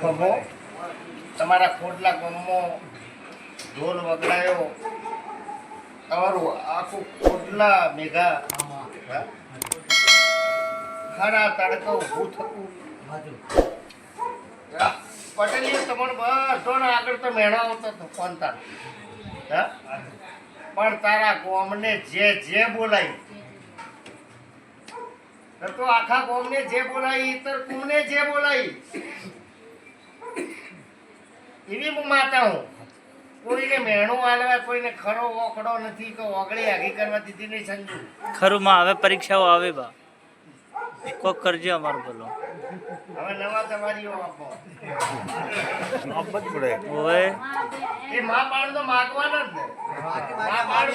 ખભો તમારા ખોટલા ગામમાં ઢોલ વગડાયો. તમારું આખું ખોટલા મેઘા? ખરા તડકો હું થતું. પટેલીએ તમને તમારો બધોને આગળ તો મેળો આવતો હતો તાર. પણ તારા ગોમને જે જે બોલાય. તો આખા ગોમને જે બોલાય તર કુમને જે બોલાય. એવી હું માતા હું. કોઈને મેણું આલવા કોઈને ખરો ઓકડો નથી કે ઓગળી આગી કરવા દીધી નહીં સંજુ. ખરું માં હવે પરીક્ષાઓ આવે બા. કોક કરજો અમારું બોલો હવે નવા તમારી આપો. ઓવે. એ માં પાડ તો માગવાનો જ ને. માં પાડ.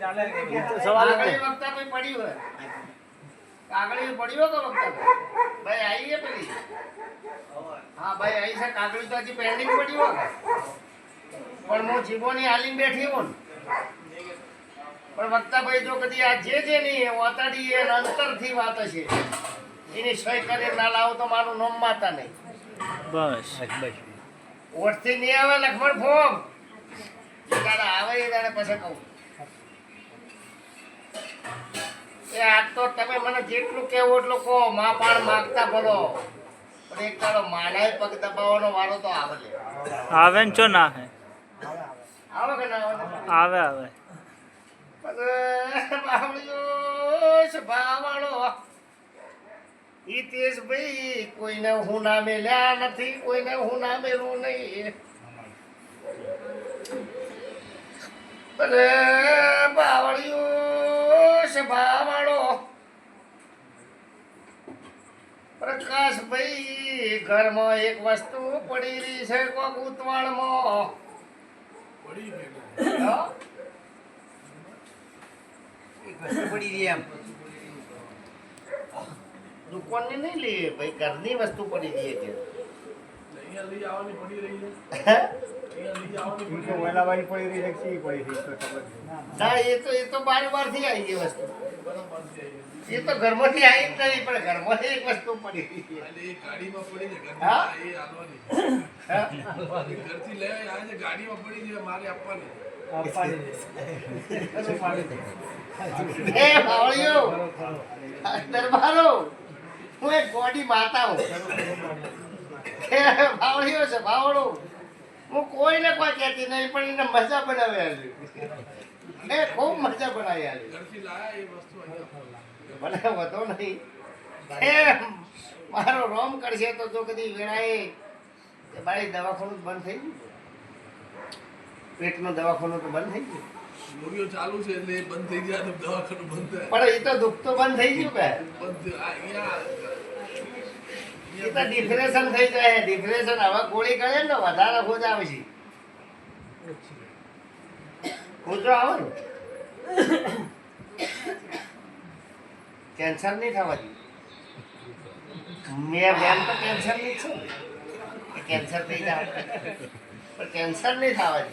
કાગળી વખતા કોઈ પડી હોય. કાગળી પડ્યો તો લગતા ભાઈ આવી છે પેલી? હા ભાઈ આવી છે. કાગળી તો હજી પેન્ડિંગ પડી હોય પણ હું જીવોની હાલીને બેઠી હું પણ વક્તા ભાઈ જો કદી આ જે જે નહીં ઓતાડી એ અંતરથી વાત છે એની સહી કરી ના લાવો તો મારું નોમ માતા નહીં. બસ. ઓળથી નહીં આવે લખમણ ફોમ જે આવે એ દાડા પછી કહું. એ આજ તો તમે મને જેટલું કહેવું એટલું કહો માં પણ માગતા બોલો. પણ એક દાડો માનાય પગ દબાવવાનો વારો તો આવે આવે ને ચો ના આવે કે ના આવે? આવે કોઈને હું ના મેલ્યા નથી કોઈને હું ના મેલું નહીં. અરે બાવળીઓ પ્રકાશ ભાઈ ઘરમાં એક વસ્તુ પડી રહી છે કોક ઉતવાળમાં. હા? દુકાનની નહીં લઈએ ભાઈ ઘરની વસ્તુ પડી દઈએ કે ના એ તો એ તો બાર બારથી આવી ગઈ વસ્તુ. એ તો ઘરમાંથી આવી જ નહીં પણ ઘરમાંથી એક વસ્તુ પડી રહી છે. હા? હા? એ બાવળીઓ દરબારો હું એક ગોડી માતા હું એ બાવળીઓ છે બાવળો હું કોઈને કોઈ કહેતી નહીં પણ એને મજા બનાવી આવી એ ખૂબ મજા બનાવી આવી મને વધો નહીં. એ મારો રોમ કરશે તો જો કદી વેળાએ મારી દવાખાનું બંધ થઈ ગયું. પેટનું દવાખાનું તો બંધ થઈ ગયું. ગોળીઓ ચાલુ છે એટલે બંધ થઈ જાય તો દવાખાનું બંધ થાય. પણ એ તો દુઃખ તો બંધ થઈ ગયું કે બંધ અહીંયા એ તો ડિફ્રેશન થઈ જાય. ડિફ્રેશન હવે ગોળી કરે ને વધારે ખોજ આવે છે. ખોજો આવે ને? કેન્સર નહીં થવા દઉં મેં બેન તો કેન્સર નહીં છે. એ કેન્સર થઈ જાય. પણ કેન્સર નહીં થવા દઉં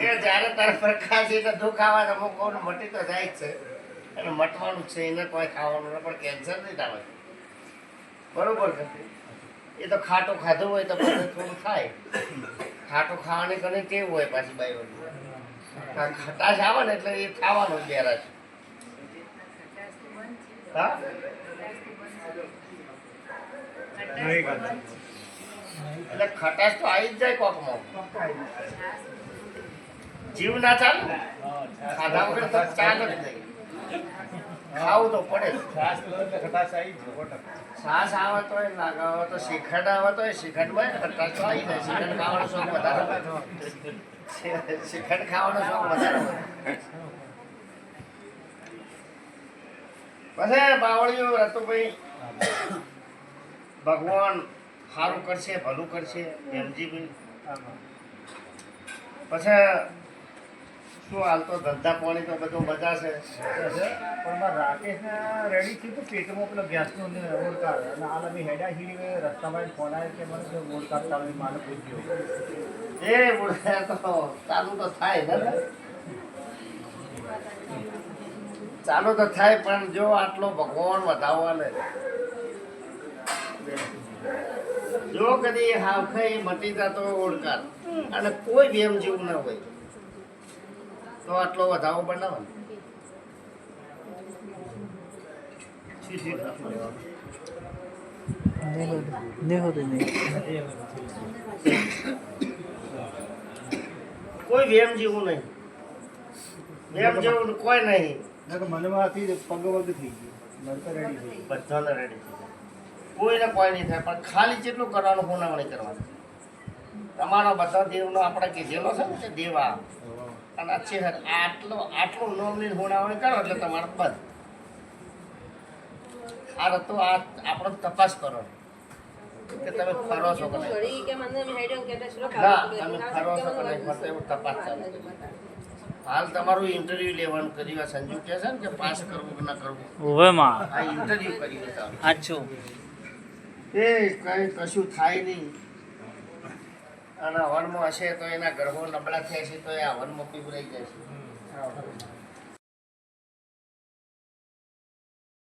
એ જ્યારે તારે પ્રકાશ આવે તો અમુક કોણ મટી તો જાય જ છે. અને મટવાનું છે. એને કોઈ ખાવાનું પણ કેન્સર નહીં થવા દઉં બરોબર છે. એ તો ખાટું ખાધું હોય તો પછી થોડું થાય. ખાટું ખાવાની કને કેવું હોય પાછી બાઈઓની ખટાશ આવે ને એટલે એ ખાવાનું બેરા હા? એટલે ખટાશ તો આવી જ જાય કોકમાં. જીવ ના ચાલે. ખાધા વગર તો ચાલે જ નહીં. ખાવું તો પડે. છાસ આવે તો આવતો લાગે આવે તો શિખંડ આવે તો એ શ્રીખંડમાં ખટાશ આવી જાય શ્રીખંડ ખાવાનો શોખ વધારે શિખંડ ખાવાનો શોખ વધારે પછી બાવળીઓ રતુભાઈ. ભગવાન સારું કરશે ભલું કરશે એમજીભાઈ પછી શું હાલ તો ધંધા પાણી તો બધું મજા છે પણ મારે રાકેશને રેડી થયું હતું પેટમાં પેલો ગેસનો ઓળકાર અને હાલ અમે હેડા હીડી રસ્તામાં ફોન આવે કે મને ઓળકાર ચાલુ મારે પૂછ્યો એ બોલે તો ચાલુ તો થાય ને? ચાલુ તો થાય પણ જો આટલો ભગવાન વધાવવા ને જો કદી હાવખે મટી જતો ઓળકાર અને કોઈ ગેમ જેવું ના હોય. તો આટલો વધારો બનાવો. કોઈ વેમ જેવું નહીં. વેમ જેવું કોઈ નહીં. મનમાંથી પગ થઈ ગયું. રેડી થઈ બધાને રેડી થઈ કોઈને કોઈ નહીં થાય પણ ખાલી જેટલું કરવાનું હોનાવણી કરવાનું. તમારો બધા દેવનો આપણે કીધેલો છે ને કે દેવા. અને આ છે આટલો આટલું નોમની હોનાવણી કરો એટલે તમારે બંધ આ રતો આ આપણો તપાસ કરો. કે તમે ફરો છો કે કે કે ના તમે ફરો છો કે નહીં ફરતો એવું તપાસ ચાલે હાલ તમારું ઇન્ટરવ્યુ લેવાનું કર્યું આ સંજુ કહે છે ને કે પાસ કરવું કે ના કરવું? ઓવે માં. આ ઇન્ટરવ્યુ કર્યું સાચું એ કઈ કશું થાય નહીં. અને હવનમાં હશે તો એના ગર્ભો નબળા થયા છે તો એ હવનમાં પીવરાઈ જાય છે.